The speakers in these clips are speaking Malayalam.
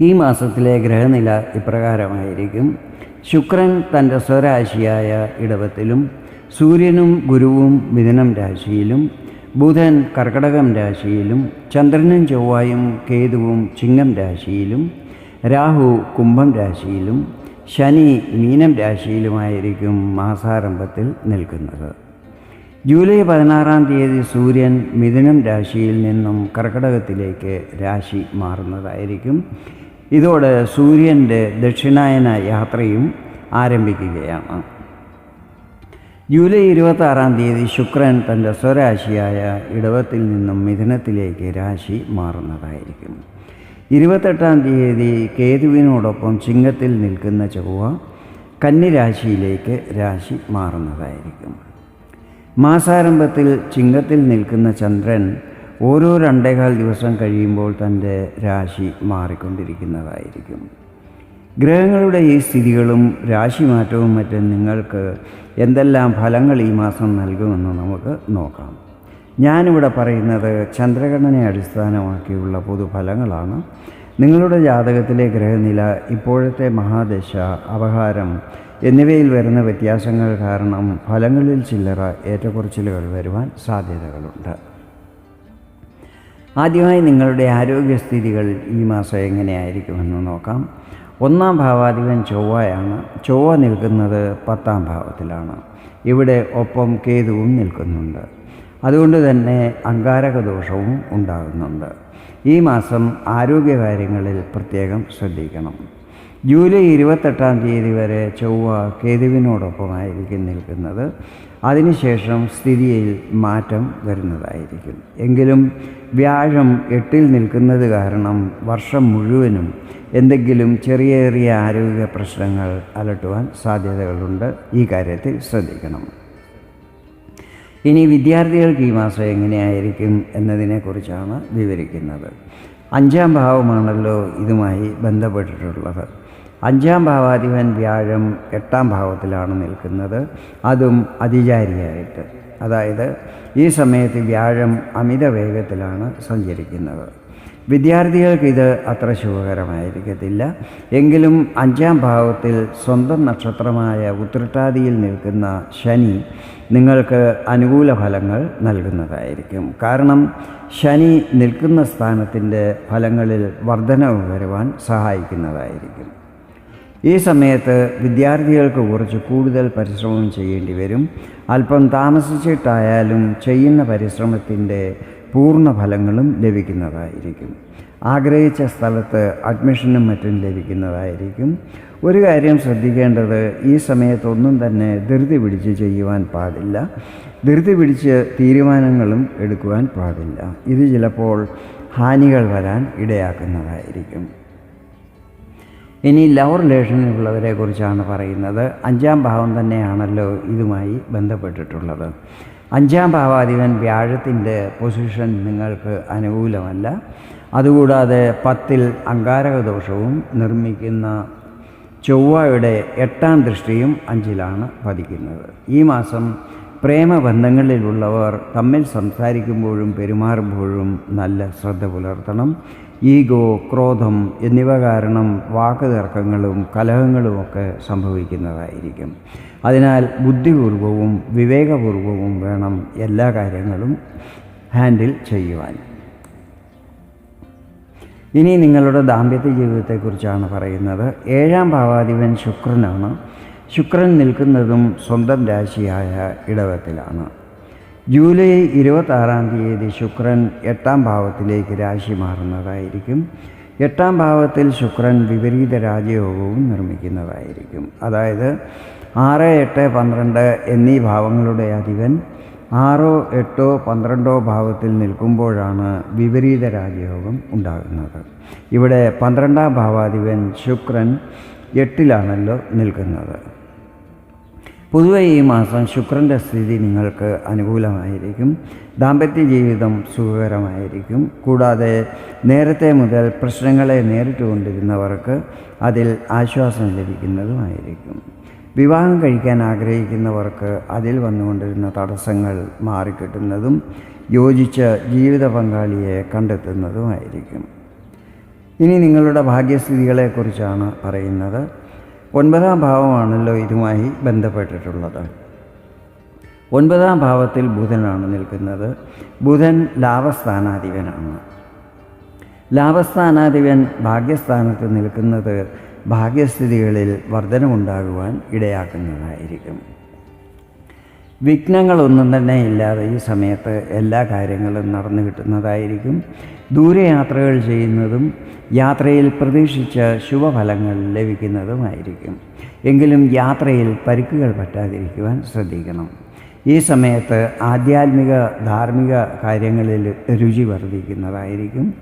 ഈ മാസത്തിലെ ഗ്രഹനില ഇപ്രകാരമായിരിക്കും. ശുക്രൻ തന്റെ സ്വരാശിയായ ഇടവത്തിലും സൂര്യനും ഗുരുവും മിഥുനം രാശിയിലും ബുധൻ കർക്കടകം രാശിയിലും ചന്ദ്രനും ചൊവ്വായും കേതുവും ചിങ്ങം രാശിയിലും രാഹു കുംഭം രാശിയിലും ശനി മീനം രാശിയിലുമായിരിക്കും മാസാരംഭത്തിൽ നിൽക്കുന്നത്. ജൂലൈ പതിനാറാം തീയതി സൂര്യൻ മിഥുനം രാശിയിൽ നിന്നും കർക്കടകത്തിലേക്ക് രാശി മാറുന്നതായിരിക്കും. ഇതോടെ സൂര്യന്റെ ദക്ഷിണായന യാത്രയും ആരംഭിക്കുകയാണ്. ജൂലൈ ഇരുപത്താറാം തീയതി ശുക്രൻ തന്റെ സ്വരാശിയായ ഇടവത്തിൽ നിന്നും മിഥുനത്തിലേക്ക് രാശി മാറുന്നതായിരിക്കും. ഇരുപത്തെട്ടാം തീയതി കേതുവിനോടൊപ്പം ചിങ്ങത്തിൽ നിൽക്കുന്ന ചൊവ്വ കന്നിരാശിയിലേക്ക് രാശി മാറുന്നതായിരിക്കും. മാസാരംഭത്തിൽ ചിങ്ങത്തിൽ നിൽക്കുന്ന ചന്ദ്രൻ ഓരോ രണ്ടേകാൽ ദിവസം കഴിയുമ്പോൾ തന്റെ രാശി മാറിക്കൊണ്ടിരിക്കുന്നതായിരിക്കും. ഗ്രഹങ്ങളുടെ ഈ സ്ഥിതികളും രാശിമാറ്റവും മറ്റും നിങ്ങൾക്ക് എന്തെല്ലാം ഫലങ്ങൾ ഈ മാസം നൽകുമെന്ന് നമുക്ക് നോക്കാം. ഞാനിവിടെ പറയുന്നത് ചന്ദ്രഗണനെ അടിസ്ഥാനമാക്കിയുള്ള പൊതുഫലങ്ങളാണ്. നിങ്ങളുടെ ജാതകത്തിലെ ഗ്രഹനില ഇപ്പോഴത്തെ മഹാദശ അപഹാരം എന്നിവയിൽ വരുന്ന വ്യത്യാസങ്ങൾ കാരണം ഫലങ്ങളിൽ ചില്ലറ ഏറ്റക്കുറച്ചിലുകൾ വരുവാൻ സാധ്യതകളുണ്ട്. ആദ്യമായി നിങ്ങളുടെ ആരോഗ്യസ്ഥിതികൾ ഈ മാസം എങ്ങനെയായിരിക്കുമെന്ന് നോക്കാം. ഒന്നാം ഭാവാധിപൻ ചൊവ്വയാണ്. ചൊവ്വ നിൽക്കുന്നത് പത്താം ഭാവത്തിലാണ്. ഇവിടെ ഒപ്പം കേതുവും നിൽക്കുന്നുണ്ട്. അതുകൊണ്ട് തന്നെ അങ്കാരക ദോഷവും ഉണ്ടാകുന്നുണ്ട്. ഈ മാസം ആരോഗ്യകാര്യങ്ങളിൽ പ്രത്യേകം ശ്രദ്ധിക്കണം. ജൂലൈ ഇരുപത്തെട്ടാം തീയതി വരെ ചൊവ്വ കേതുവിനോടൊപ്പമായിരിക്കും നിൽക്കുന്നത്. അതിനുശേഷം സ്ഥിതിയിൽ മാറ്റം വരുന്നതായിരിക്കും. എങ്കിലും വ്യാഴം എട്ടിൽ നിൽക്കുന്നത് കാരണം വർഷം മുഴുവനും എന്തെങ്കിലും ചെറിയ ചെറിയ ആരോഗ്യ പ്രശ്നങ്ങൾ അലട്ടുവാൻ സാധ്യതകളുണ്ട്. ഈ കാര്യത്തിൽ ശ്രദ്ധിക്കണം. ഇനി വിദ്യാർത്ഥികൾക്ക് ഈ മാസം എങ്ങനെയായിരിക്കും എന്നതിനെക്കുറിച്ചാണ് വിവരിക്കുന്നത്. അഞ്ചാം ഭാവമാണല്ലോ ഇതുമായി ബന്ധപ്പെട്ടിട്ടുള്ളത്. അഞ്ചാം ഭാവാധിപൻ വ്യാഴം എട്ടാം ഭാവത്തിലാണ് നിൽക്കുന്നത്. അതും അതിചാരിയായിട്ട്. അതായത് ഈ സമയത്ത് വ്യാഴം അമിത വേഗത്തിലാണ് സഞ്ചരിക്കുന്നത്. വിദ്യാർത്ഥികൾക്ക് ഇത് അത്ര ശുഭകരമായിരിക്കത്തില്ല. എങ്കിലും അഞ്ചാം ഭാവത്തിൽ സ്വന്തം നക്ഷത്രമായ ഉത്രട്ടാതിയിൽ നിൽക്കുന്ന ശനി നിങ്ങൾക്ക് അനുകൂല ഫലങ്ങൾ നൽകുന്നതായിരിക്കും. കാരണം ശനി നിൽക്കുന്ന സ്ഥാനത്തിന്റെ ഫലങ്ങളിൽ വർധനവ് വരുവാൻ സഹായിക്കുന്നതായിരിക്കും. ഈ സമയത്ത് വിദ്യാർത്ഥികൾക്ക് കുറച്ച് കൂടുതൽ പരിശ്രമം ചെയ്യേണ്ടി വരും. അല്പം താമസിച്ചിട്ടായാലും ചെയ്യുന്ന പരിശ്രമത്തിന്റെ പൂർണ ഫലങ്ങളും ലഭിക്കുന്നതായിരിക്കും. ആഗ്രഹിച്ച സ്ഥലത്ത് അഡ്മിഷനും മറ്റും ലഭിക്കുന്നതായിരിക്കും. ഒരു കാര്യം ശ്രദ്ധിക്കേണ്ടത് ഈ സമയത്തൊന്നും തന്നെ ധൃതി പിടിച്ച് ചെയ്യുവാൻ പാടില്ല. ധൃതി പിടിച്ച് തീരുമാനങ്ങളും എടുക്കുവാൻ പാടില്ല. ഇത് ചിലപ്പോൾ ഹാനികൾ വരാൻ ഇടയാക്കുന്നതായിരിക്കും. ഇനി ലവ് റിലേഷനിലുള്ളവരെ കുറിച്ചാണ് പറയുന്നത്. അഞ്ചാം ഭാവം തന്നെയാണല്ലോ ഇതുമായി ബന്ധപ്പെട്ടിട്ടുള്ളത്. അഞ്ചാം ഭാവാധിപൻ വ്യാഴത്തിന്റെ പൊസിഷൻ നിങ്ങൾക്ക് അനുകൂലമല്ല. അതുകൂടാതെ പത്തിൽ അങ്കാരക ദോഷവും നിർമ്മിക്കുന്ന ചൊവ്വയുടെ എട്ടാം ദൃഷ്ടിയും അഞ്ചിലാണ് പതിക്കുന്നത്. ഈ മാസം പ്രേമബന്ധങ്ങളിലുള്ളവർ തമ്മിൽ സംസാരിക്കുമ്പോഴും പെരുമാറുമ്പോഴും നല്ല ശ്രദ്ധ പുലർത്തണം. ഈഗോ ക്രോധം എന്നിവ കാരണം വാക്കുതർക്കങ്ങളും കലഹങ്ങളുമൊക്കെ സംഭവിക്കുന്നതായിരിക്കും. അതിനാൽ ബുദ്ധിപൂർവവും വിവേകപൂർവവും വേണം എല്ലാ കാര്യങ്ങളും ഹാൻഡിൽ ചെയ്യുവാൻ. ഇനി നിങ്ങളുടെ ദാമ്പത്യ ജീവിതത്തെക്കുറിച്ചാണ് പറയുന്നത്. ഏഴാം ഭാവാധിപൻ ശുക്രനാണ്. ശുക്രൻ നിൽക്കുന്നതും സ്വന്തം രാശിയായ ഇടവത്തിലാണ്. ജൂലൈ ഇരുപത്താറാം തീയതി ശുക്രൻ എട്ടാം ഭാവത്തിലേക്ക് രാശി മാറുന്നതായിരിക്കും. എട്ടാം ഭാവത്തിൽ ശുക്രൻ വിപരീത രാജയോഗവും നിർമ്മിക്കുന്നതായിരിക്കും. അതായത് ആറ് എട്ട് പന്ത്രണ്ട് എന്നീ ഭാവങ്ങളുടെ അധിപൻ ആറോ എട്ടോ പന്ത്രണ്ടോ ഭാവത്തിൽ നിൽക്കുമ്പോഴാണ് വിപരീത രാജയോഗം ഉണ്ടാകുന്നത്. ഇവിടെ പന്ത്രണ്ടാം ഭാവാധിപൻ ശുക്രൻ എട്ടിലാണല്ലോ നിൽക്കുന്നത്. പൊതുവെ ഈ മാസം ശുക്രന്റെ സ്ഥിതി നിങ്ങൾക്ക് അനുകൂലമായിരിക്കും. ദാമ്പത്യ ജീവിതം സുഖകരമായിരിക്കും. കൂടാതെ നേരത്തെ മുതൽ പ്രശ്നങ്ങളെ നേരിട്ടുകൊണ്ടിരുന്നവർക്ക് അതിൽ ആശ്വാസം ലഭിക്കുന്നതുമായിരിക്കും. വിവാഹം കഴിക്കാൻ ആഗ്രഹിക്കുന്നവർക്ക് അതിൽ വന്നുകൊണ്ടിരുന്ന തടസ്സങ്ങൾ മാറിക്കിട്ടുന്നതും യോജിച്ച ജീവിത പങ്കാളിയെ കണ്ടെത്തുന്നതുമായിരിക്കും. ഇനി നിങ്ങളുടെ ഭാഗ്യസ്ഥിതികളെക്കുറിച്ചാണ് പറയുന്നത്. ഒൻപതാം ഭാവമാണല്ലോ ഇതുമായി ബന്ധപ്പെട്ടിട്ടുള്ളത്. ഒൻപതാം ഭാവത്തിൽ ബുധനാണ് നിൽക്കുന്നത്. ബുധൻ ലാഭസ്ഥാനാധിപനാണ്. ലാഭസ്ഥാനാധിപൻ ഭാഗ്യസ്ഥാനത്ത് നിൽക്കുന്നത് ഭാഗ്യസ്ഥിതികളിൽ വർധനമുണ്ടാകുവാൻ ഇടയാക്കുന്നതായിരിക്കും. വിഘ്നങ്ങളൊന്നും തന്നെ ഇല്ലാതെ ഈ സമയത്ത് എല്ലാ കാര്യങ്ങളും നടന്നു കിട്ടുന്നതായിരിക്കും. ദൂരയാത്രകൾ ചെയ്യുന്നതും യാത്രയിൽ പ്രതീക്ഷിച്ച ശുഭഫലങ്ങൾ ലഭിക്കുന്നതുമായിരിക്കും. എങ്കിലും യാത്രയിൽ പരിക്കുകൾ പറ്റാതിരിക്കുവാൻ ശ്രദ്ധിക്കണം. ഈ സമയത്ത് ആധ്യാത്മിക ധാർമ്മിക കാര്യങ്ങളിൽ രുചി വർദ്ധിക്കുന്നതായിരിക്കും.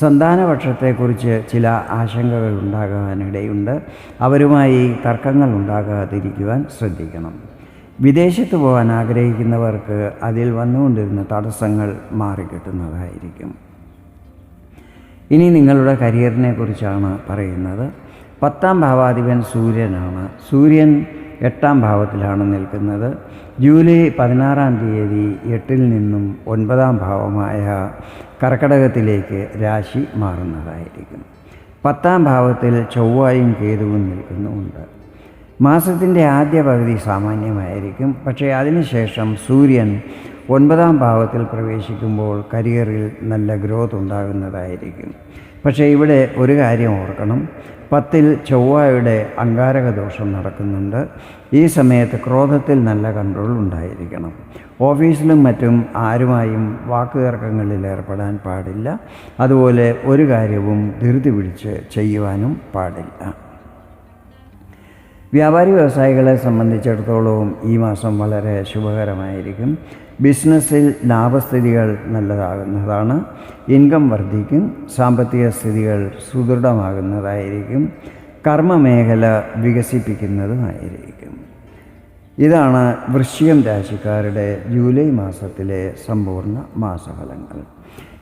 സന്താനപക്ഷത്തെക്കുറിച്ച് ചില ആശങ്കകൾ ഉണ്ടാകാനിടയുണ്ട്. അവരുമായി തർക്കങ്ങൾ ഉണ്ടാകാതിരിക്കുവാൻ ശ്രദ്ധിക്കണം. വിദേശത്ത് പോകാൻ ആഗ്രഹിക്കുന്നവർക്ക് അതിൽ വന്നുകൊണ്ടിരുന്ന തടസ്സങ്ങൾ മാറിക്കിട്ടുന്നതായിരിക്കും. ഇനി നിങ്ങളുടെ കരിയറിനെ കുറിച്ചാണ് പറയുന്നത്. പത്താം ഭാവാധിപൻ സൂര്യനാണ്. സൂര്യൻ എട്ടാം ഭാവത്തിലാണ് നിൽക്കുന്നത്. ജൂലൈ പതിനാറാം തീയതി എട്ടിൽ നിന്നും ഒൻപതാം ഭാവമായ കർക്കടകത്തിലേക്ക് രാശി മാറുന്നതായിരിക്കും. പത്താം ഭാവത്തിൽ ചൊവ്വായും കേതുവും നിൽക്കുന്നുമുണ്ട് മാസത്തിന്റെ ആദ്യ പകുതി സാമാന്യമായിരിക്കും. പക്ഷേ അതിനുശേഷം സൂര്യൻ ഒൻപതാം ഭാവത്തിൽ പ്രവേശിക്കുമ്പോൾ കരിയറിൽ നല്ല ഗ്രോത്ത് ഉണ്ടാകുന്നതായിരിക്കും. പക്ഷേ ഇവിടെ ഒരു കാര്യം ഓർക്കണം. പത്തിൽ ചൊവ്വയുടെ അങ്കാരക ദോഷം നടക്കുന്നുണ്ട്. ഈ സമയത്ത് ക്രോധത്തിൽ നല്ല കൺട്രോൾ ഉണ്ടായിരിക്കണം. ഓഫീസിലും മറ്റും ആരുമായും വാക്കുതർക്കങ്ങളിൽ ഏർപ്പെടാൻ പാടില്ല. അതുപോലെ ഒരു കാര്യവും ധൃതി പിടിച്ച് ചെയ്യുവാനും പാടില്ല. വ്യാപാരി വ്യവസായികളെ സംബന്ധിച്ചിടത്തോളവും ഈ മാസം വളരെ ശുഭകരമായിരിക്കും. ബിസിനസ്സിൽ ലാഭസ്ഥിതികൾ നല്ലതാകുന്നതാണ്. ഇൻകം വർദ്ധിക്കും. സാമ്പത്തിക സ്ഥിതികൾ സുദൃഢമാകുന്നതായിരിക്കും. കർമ്മമേഖല വികസിപ്പിക്കുന്നതുമായിരിക്കും. ഇതാണ് വൃശ്ചികം രാശിക്കാരുടെ ജൂലൈ മാസത്തിലെ സമ്പൂർണ മാസഫലങ്ങൾ.